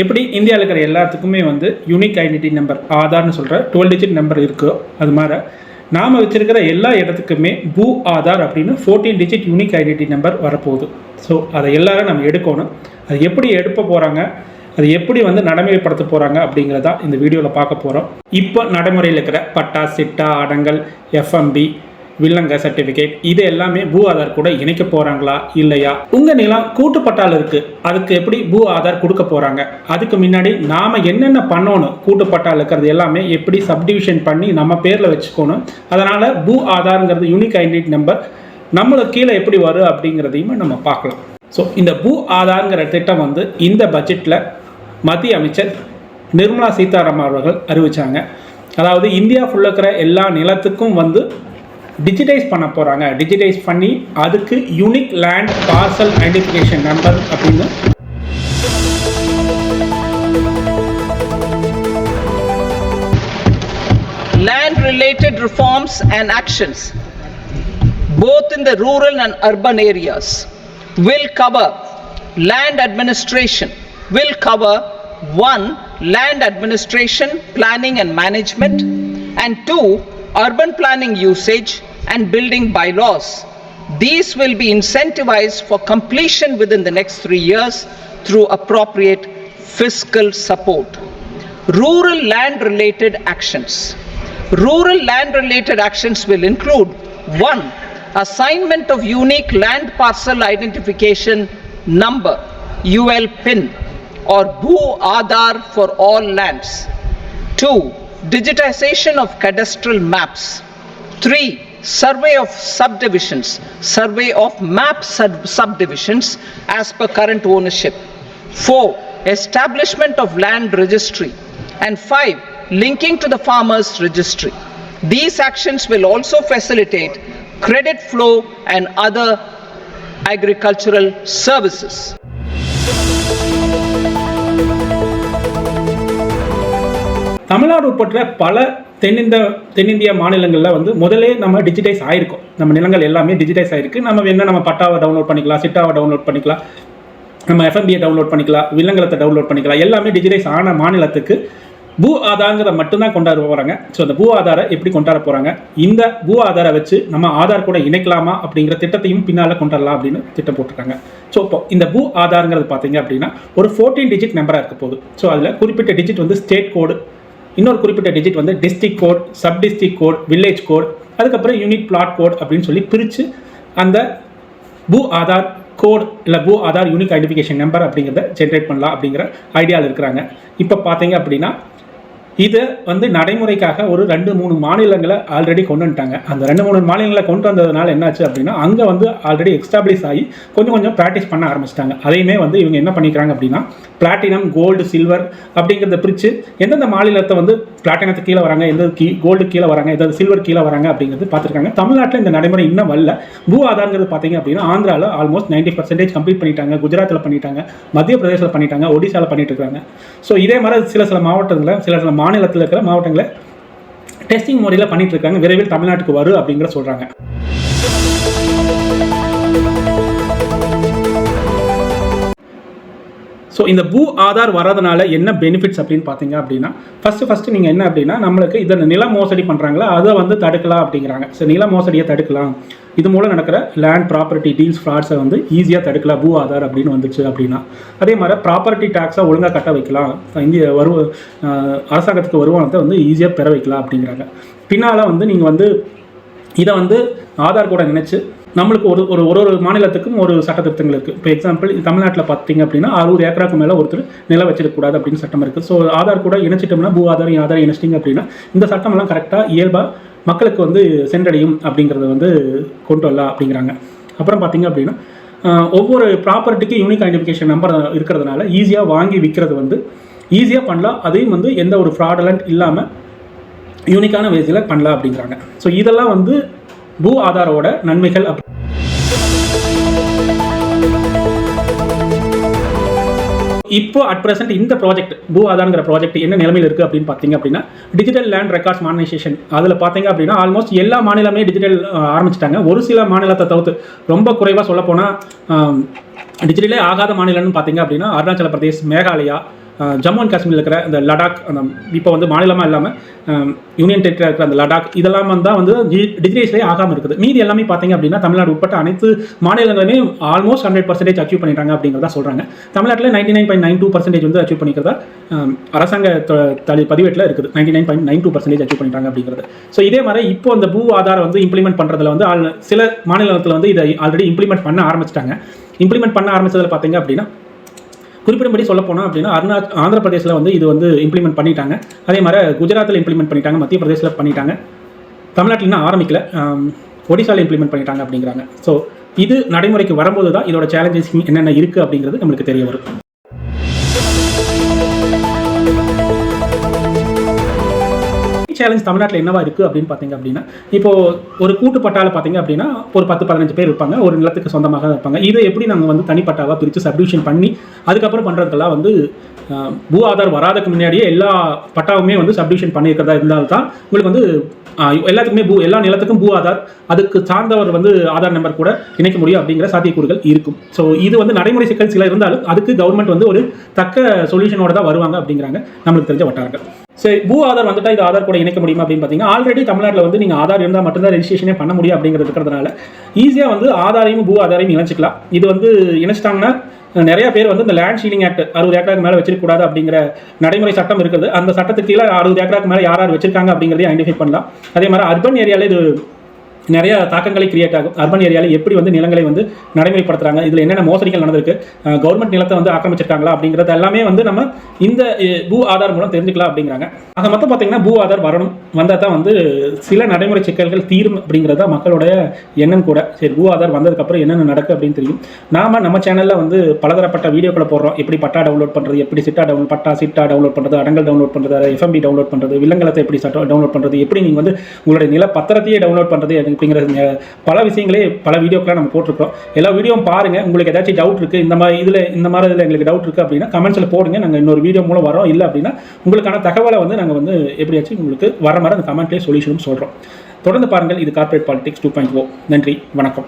எப்படி இந்தியாவில் இருக்கிற எல்லாத்துக்குமே வந்து யூனிக் ஐடென்டிட்டி நம்பர் ஆதார்னு சொல்கிற டுவெல் டிஜிட் நம்பர் இருக்கோ அது மாதிரி. நாம் வச்சுருக்கிற எல்லா இடத்துக்குமே பூ ஆதார் அப்படின்னு fourteen digit unique identity number வரப்போகுது. ஸோ அதை எல்லாரும் நம்ம எடுக்கணும். அது எப்படி எடுக்க போகிறாங்க அது எப்படி வந்து நடைமுறைப்படுத்த போகிறாங்க அப்படிங்கிறதா இந்த வீடியோவில் பார்க்க போகிறோம் இப்போ நடைமுறையில் இருக்கிற பட்டா சிட்டா அடங்கல் எஃப்எம்பி வில்லங்க சர்டிஃபிகேட் இது எல்லாமே பூ ஆதார் கூட இணைக்க போகிறாங்களா இல்லையா? உங்கள் நிலம் கூட்டு பட்டால இருக்குது அதுக்கு எப்படி பூ ஆதார் கொடுக்க போகிறாங்க அதுக்கு முன்னாடி நாம் என்னென்ன பண்ணணும்? கூட்டு இருக்கிறது எல்லாமே எப்படி சப்டிவிஷன் பண்ணி நம்ம பேரில் வச்சுக்கணும்? அதனால் பூ ஆதார்ங்கிறது யூனிக் ஐடென்டி நம்பர் நம்மளுக்கு கீழே எப்படி வரும் அப்படிங்கிறதையும் நம்ம பார்க்கலாம். ஸோ இந்த பூ ஆதார்ங்கிற திட்டம் வந்து இந்த பட்ஜெட்டில் மத்திய அமைச்சர் நிர்மலா சீதாராமன் அவர்கள் அறிவிச்சாங்க. அதாவது இந்தியா ஃபுல்லாக இருக்கிற எல்லா நிலத்துக்கும் வந்து டிஜிட்டைஸ் பண்ண போகிறாங்க டிஜிட்டைஸ் பண்ணி அதுக்கு unique land parcel identification number அப்படின்னு land related reforms and actions, both in the rural and urban areas, will cover land administration, will cover one, land administration, planning and management, and two, urban planning usage and building bylaws. These will be incentivized for completion within the next three years through appropriate fiscal support. Rural land related actions. Rural land related actions will include 1. Assignment of unique land parcel identification number UL PIN or BHU Aadhaar for all lands. 2. Digitization of cadastral maps. 3 Survey of subdivisions, survey of map sub- subdivisions as per current ownership. 4. Establishment of land registry. And 5. Linking to the farmers registry. These actions will also facilitate credit flow and other agricultural services. Tamil Nadu உட்பட்ட பல தென்னிந்த தென்னிந்திய மாநிலங்களில் வந்து முதலே நம்ம digitise ஆயிருக்கும். நம்ம நிலங்கள் எல்லாமே டிஜிட்டைஸ் ஆயிருக்கு. நம்ம என்ன நம்ம பட்டாவை டவுன்லோட் பண்ணிக்கலாம் சிட்டாவை டவுன்லோட் பண்ணிக்கலாம் நம்ம எஃப்எம்பியை டவுன்லோட் பண்ணிக்கலாம் வில்லங்கலத்தை டவுன்லோட் பண்ணிக்கலாம். எல்லாமே டிஜிட்டைஸ் ஆன மாநிலத்துக்கு பூ ஆதாரங்கிறத மட்டும்தான் கொண்டாட போகிறாங்க ஸோ அந்த பூ ஆதாரை எப்படி கொண்டாட போகிறாங்க இந்த பூ ஆதாரை வச்சு நம்ம ஆதார் கூட இணைக்கலாமா அப்படிங்கிற திட்டத்தையும் பின்னால் கொண்டாடலாம் அப்படின்னு திட்டம் போட்டிருக்காங்க. ஸோ இப்போ இந்த பூ ஆதாரங்கிறது பார்த்தீங்க அப்படின்னா ஒரு ஃபோர்டீன் டிஜிட் நம்பராக இருக்க போகுது. ஸோ அதில் குறிப்பிட்ட டிஜிட் வந்து ஸ்டேட் கோடு இன்னொரு குறிப்பிட்ட டிஜிட் வந்து district code sub district code village code அதுக்கப்புறம் யூனிட் பிளாட் கோட் அப்படின்னு சொல்லி பிரித்து அந்த பூ ஆதார் கோட் இல்லை Bhu Aadhaar unique identification number அப்படிங்கிறத ஜென்ரேட் பண்ணலாம் அப்படிங்கிற ஐடியாவில் இருக்கிறாங்க. இப்போ பார்த்தீங்க அப்படின்னா இதை வந்து நடைமுறைக்காக ஒரு ரெண்டு மூணு மாநிலங்களை ஆல்ரெடி கொண்டு வந்துட்டாங்க. அந்த ரெண்டு மூணு மாநிலங்களை கொண்டு வந்ததுனால என்னாச்சு அப்படின்னா அங்கே வந்து ஆல்ரெடி எக்ஸ்டாப்ளிஷ் ஆகி கொஞ்சம் கொஞ்சம் ப்ராக்டிஸ் பண்ண ஆரம்பிச்சிட்டாங்க. அதையுமே வந்து இவங்க என்ன பண்ணிக்கிறாங்க அப்படின்னா பிளாட்டினம் கோல்டு சில்வர் அப்படிங்கிறத பிரித்து எந்தெந்த மாநிலத்தை வந்து பிளாட்டினத்துக்கு கீழே வராங்க எந்த கீ கோல்டு கீழே வராங்க எதாவது சில்வர் கீழே வராங்க அப்படிங்கிறது பார்த்துருக்காங்க. தமிழ்நாட்டில் இந்த நடைமுறை இன்னும் வரல. பூ ஆதாரங்கிறது பார்த்தீங்க அப்படின்னா ஆந்திராவில் ஆல்மோஸ்ட் நைன்டி பர்சன்டேஜ் கம்ப்ளீட் பண்ணிட்டாங்க குஜராத்தில் பண்ணிட்டாங்க மத்திய பிரதேசத்தில் பண்ணிட்டாங்க ஒடிசாவில் பண்ணிட்டு இருக்காங்க. ஸோ இதே மாதிரி சில சில மாவட்டங்களில் சில சில மா மாநிலத்தில் இருக்கிற மாவட்டங்களை டெஸ்டிங் முறையில் பண்ணிட்டு இருக்காங்க. விரைவில் தமிழ்நாட்டுக்கு வரும் அப்படிங்கிற சொல்கிறாங்க ஸோ இந்த பூ ஆதார் வரதுனால என்ன பெனிஃபிட்ஸ் அப்படின்னு பார்த்தீங்க அப்படின்னா ஃபஸ்ட்டு ஃபஸ்ட்டு நீங்கள் என்ன அப்படின்னா நம்மளுக்கு இதை நில மோசடி பண்ணுறாங்களா அதை வந்து தடுக்கலாம் அப்படிங்கிறாங்க. ஸோ நில மோசடியை தடுக்கலாம். இது மூலம் நடக்கிற லேண்ட் ப்ராப்பர்ட்டி டீல்ஸ் ஃப்ராட்ஸை வந்து ஈஸியாக தடுக்கலாம் பூ ஆதார் அப்படின்னு வந்துச்சு அப்படின்னா. அதே மாதிரி ப்ராப்பர்ட்டி டேக்ஸை ஒழுங்காக கட்ட வைக்கலாம். இந்திய வரு அரசாங்கத்துக்கு வருமானத்தை வந்து ஈஸியாக பெற வைக்கலாம் அப்படிங்கிறாங்க. பின்னால் வந்து நீங்கள் வந்து இதை வந்து ஆதார் கூட நினச்சி நம்மளுக்கு ஒரு ஒரு ஒரு ஒரு மாநிலத்துக்கும் ஒரு சட்ட திருத்தங்கள் இருக்குது இப்போ எக்ஸாம்பிள் தமிழ்நாட்டில் பார்த்தீங்க அப்படின்னா அறுபது ஏக்கராக்கு மேலே ஒருத்தர் நிலம் வச்சிருக்கக்கூடாது அப்படின்னு சட்டம் இருக்குது ஸோ ஆதார் கூட இணைச்சிட்டோம்னா பூ ஆதாரம் ஆதாரம் இணைச்சிட்டிங்க அப்படின்னா இந்த சட்டமெல்லாம் கரெக்டாக இயல்பாக மக்களுக்கு வந்து சென்றடையும் அப்படிங்கிறத வந்து கொண்டு வரலாம் அப்படிங்கிறாங்க. அப்புறம் பார்த்தீங்க அப்படின்னா ஒவ்வொரு ப்ராப்பர்ட்டிக்கு யூனிக் ஐடென்டிஃபிகேஷன் நம்பர் இருக்கிறதுனால ஈஸியாக வாங்கி விற்கிறது வந்து ஈஸியாக பண்ணலாம். அதையும் வந்து எந்த ஒரு ஃப்ராடலண்ட் இல்லாமல் யூனிக்கான வேஸில் பண்ணலாம் அப்படிங்கிறாங்க. ஸோ இதெல்லாம் வந்து பூ ஆதாரோட நன்மைகள் அப் இப்போ அட் ப்ரெசென்ட் இந்த ப்ராஜெக்ட் பூ ஆதாரங்கிற ப்ராஜெக்ட் என்ன நிலைமையில் இருக்குது அப்படின்னு பார்த்தீங்க அப்படின்னா டிஜிட்டல் லேண்ட் ரெக்கார்ட்ஸ் மாடர்னைசேஷன் அதில் பார்த்தீங்க அப்படின்னா ஆல்மோஸ்ட் எல்லா மாநிலமே டிஜிட்டல் ஆரம்பிச்சிட்டாங்க. ஒரு சில மாநிலத்தை தவிர்த்து ரொம்ப குறைவாக சொல்லப்போனால் டிஜிட்டலே ஆகாத மாநிலம்னு பார்த்தீங்க அப்படின்னா அருணாச்சல பிரதேஷ் மேகாலயா ஜம்மு அண்ட் காஷ்மீரில் இருக்கிற இந்த லடாக் அந்த இப்போ வந்து மாநிலமாக இல்லாமல் யூனியன் டெரிட்டரி இருக்கிற அந்த லடாக் இதெல்லாம் வந்து தான் வந்து டிகிரேஸ்லேயே ஆகாமல் இருக்குது. மீதி எல்லாமே பார்த்தீங்க அப்படின்னா தமிழ்நாடு உட்பட்ட அனைத்து மாநிலங்களுமே ஆல்மோஸ்ட் ஹண்ட்ரட் பர்சன்டேஜ் அச்சீவ் பண்ணிட்டாங்க அப்படிங்கிறத சொல்கிறாங்க தமிழ்நாட்டில் ninety nine point nine two percentage வந்து அச்சீவ் பண்ணிக்கிறதா அரசாங்க த தளி பதிவேட்டில் இருக்குது. Ninety nine point nine two percentage achieve பண்ணிட்டாங்க அப்படிங்கிறது. ஸோ இதே மாதிரி இப்போ அந்த பூ ஆதாரம் வந்து இம்ப்ளிமெண்ட் பண்ணுறதுல வந்து ஆல் சில மாநிலத்தில் வந்து இதை ஆல்ரெடி இம்ப்ளிமெண்ட் பண்ண ஆரம்பிச்சிட்டாங்க. இம்ப்ளிமெண்ட் பண்ண ஆரம்பிச்சதில் பார்த்தீங்க அப்படின்னா குறிப்பிடும்படி சொல்ல போனால் அப்படின்னா அருணா ஆந்திர பிரதேசில் வந்து இது வந்து இம்ப்ளிமெண்ட் பண்ணிட்டாங்க. அதே மாதிரி குஜராத்தில் இம்ப்ளிமெண்ட் பண்ணிட்டாங்க மத்திய பிரதேசில் பண்ணிட்டாங்க. தமிழ்நாட்டில் இன்னும் ஆரம்பிக்கல. ஒடிசாவில் இம்ப்ளிமெண்ட் பண்ணிட்டாங்க அப்படிங்கிறாங்க. ஸோ இது நடைமுறைக்கு வரும்போது தான் இதோட சேலஞ்சஸ் என்னென்ன இருக்குது அப்படிங்கிறது நம்மளுக்கு தெரிய வரும். சேலஞ்ச் தமிழ்நாட்டில் என்னவா இருக்குது அப்படின்னு பார்த்தீங்க அப்படின்னா இப்போ ஒரு கூட்டு பட்டாவில் பார்த்தீங்க அப்படின்னா ஒரு பத்து பதினஞ்சு பேர் இருப்பாங்க. ஒரு நிலத்துக்கு சொந்தமாக இருப்பாங்க. இதை எப்படி நாங்கள் வந்து தனிப்பட்டாவாக பிரித்து சப்டிவிஷன் பண்ணி அதுக்கப்புறம் பண்ணுறதுக்கெல்லாம் வந்து பூ ஆதார் வராதுக்கு முன்னாடியே எல்லா பட்டாவுமே வந்து சப்டிவிஷன் பண்ணியிருக்கிறதா இருந்தால் தான் உங்களுக்கு வந்து எல்லாத்துக்குமே பூ எல்லா நிலத்துக்கும் பூ ஆதார் அதுக்கு சார்ந்தவர் வந்து ஆதார் நம்பர் கூட இணைக்க முடியும் அப்படிங்கிற சாத்தியக்கூறுகள் இருக்கும். ஸோ இது வந்து நடைமுறை சிக்கல் சில இருந்தாலும் அதுக்கு கவர்மெண்ட் வந்து ஒரு தக்க சொல்யூஷனோட தான் வருவாங்க அப்படிங்கிறாங்க. நம்மளுக்கு தெரிஞ்ச வட்டாரங்கள். சரி பூ ஆதார் வந்துட்டா இது ஆதார் கூட இணைக்க முடியுமா அப்படின்னு பார்த்தீங்கன்னா ஆல்ரெடி தமிழ்நாட்டில் வந்து நீங்கள் ஆதார் இருந்தால் மட்டும்தான் ரெஜிஸ்ட்ரேஷனே பண்ண முடியும் அப்படிங்கிறது இருக்கிறதுனால ஈஸியாக வந்து ஆதாரையும் பூ ஆதாரையும் இணைச்சிக்கலாம். இது வந்து இணைச்சிட்டாங்கன்னா நிறைய பேர் வந்து இந்த லேண்ட் ஷீலிங் ஆக்ட் அறுபது ஏக்கராக்கு மேலே வச்சிருக்கக்கூடாது அப்படிங்கிற நடைமுறை சட்டம் இருக்குது. அந்த சட்டத்துக்கு கீழே அறுபது ஏக்கராக்கு மேலே யார் யார் வச்சிருக்காங்க அப்படிங்கிறதையும் ஐடென்டிஃபை பண்ணலாம். அதே மாதிரி அர்பன் ஏரியாவில் இது நிறைய தாக்கங்களை கிரியேட் ஆகும். அர்பன் ஏரியாவில் எப்படி வந்து நிலங்களை வந்து நடைமுறைப்படுத்துறாங்க இதில் என்னென்ன மோசடிகள் நடந்திருக்கு கவர்மெண்ட் நிலத்தை வந்து ஆக்கிரமிச்சிருக்காங்களா அப்படிங்கிறது எல்லாமே வந்து நம்ம இந்த பூ ஆதார் மூலம் தெரிஞ்சுக்கலாம் அப்படிங்கிறாங்க. அதை மொத்தம் பார்த்தீங்கன்னா பூ ஆதார் வரணும் வந்தால் தான் வந்து சில நடைமுறை சிக்கல்கள் தீரும் அப்படிங்கிறது தான் மக்களுடைய எண்ணம் கூட. சரி பூ ஆதார் வந்ததுக்கப்புறம் என்னென்ன நடக்கு அப்படின்னு தெரியும். நாம நம்ம சேனலில் வந்து பலதரப்பட்ட வீடியோக்களை போடுறோம். எப்படி பட்டா டவுன்லோட் பண்ணுறது எப்படி சிட்டா டவுன் பட்டா சிட்டா டவுன்லோட் பண்ணுறது அடங்கல் டவுன்லோட் பண்ணுறது எஃப்எம்பி டவுன்லோட் பண்ணுறது வில்லங்கலத்தை எப்படி சட்டம் டவுன்லோட் பண்ணுறது எப்படி நீங்கள் வந்து உங்களுடைய நில பத்திரத்தையே டவுன்லோட் பண்ணுறது அப்படிங்கிற பல விஷயங்களே பல வீடியோக்கெலாம் நம்ம போட்டிருக்கிறோம். எல்லா வீடியோவும் பாருங்கள் உங்களுக்கு ஏதாச்சும் டவுட் இருக்குது இந்த மாதிரி இதில் இந்த மாதிரி இதில் எங்களுக்கு டவுட் இருக்குது அப்படின்னா கமெண்ட்ஸில் போடுங்க. நாங்கள் இன்னொரு வீடியோ மூலம் வரோம் இல்லை அப்படின்னா உங்களுக்கான தகவலை வந்து நாங்கள் வந்து எப்படியாச்சும் உங்களுக்கு வர மாதிரி அந்த கமெண்ட்லேயே சொல்யூஷனும் சொல்கிறோம் தொடர்ந்து பாருங்கள். இது corporate politics two point o நன்றி. வணக்கம்.